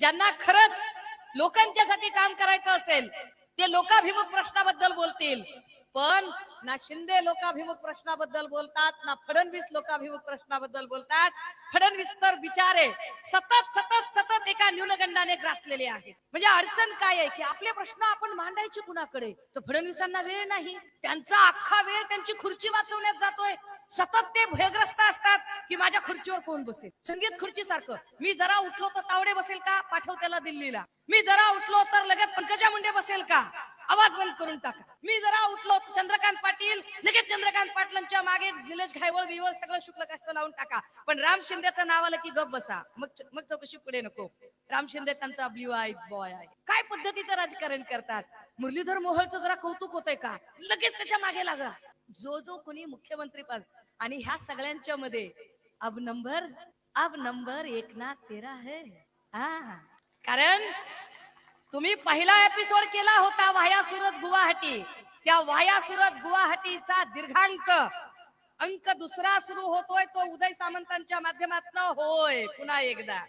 ज्यांना खरंच लोकांच्यासाठी काम करायचं असेल ते लोकाभिमुख प्रश्नाबद्दल बोलतील. पण ना शिंदे लोकाभिमुख प्रश्नाबद्दल बोलतात ना फडणवीस लोकाभिमुख प्रश्नाबद्दल बोलतात. फडणवीस तर बिचारे सतत सतत सतत एका न्यूनगंडाने ग्रासलेले आहेत. म्हणजे अडचण काय आहे की आपले प्रश्न आपण मांडायचे कुणाकडे? तर फडणवीसांना वेळ नाही. त्यांचा अख्खा वेळ त्यांची खुर्ची वाचवण्यात जातोय. सतत ते भयग्रस्त की माझ्या खुर्चीवर कोण बसेल? संगीत खुर्ची सारखं मी जरा उठलो तर तावडे बसेल का? पाठव त्याला दिल्लीला. मी जरा उठलो तर लगेच पंकजा मुंडे बसेल का? आवाज बंद करून टाका. मी जरा उठलो चंद्रकांत पाटील लगेच चंद्रकांत पाटलांच्या मागे निलेश घायवळ बिवळ सगळं शुक्ल कष्ट लावून टाका. पण राम शिंदेचं नाव आलं की गप बसा. मग मग चौकशी पुढे नको. राम शिंदे त्यांचा ब्ल्यू आय बॉय आहे. काय पद्धतीचं राजकारण करतात? मुरलीधर मोहोळचं जरा कौतुक होतंय का? लगेच त्याच्यामागे लागा. जो जो कोणी मुख्यमंत्री पद आणि ह्या सगळ्यांच्या मध्ये अब नंबर अब नंबर एक ना तेरा है। हा कारण तुम्ही पहिला एपिसोड केला होता वाया सुरत गुवाहाटी. त्या वाया सुरत गुवाहाटीचा दीर्घांक अंक दुसरा सुरू होतोय तो उदय सामंतांच्या माध्यमातून होय पुन्हा एकदा.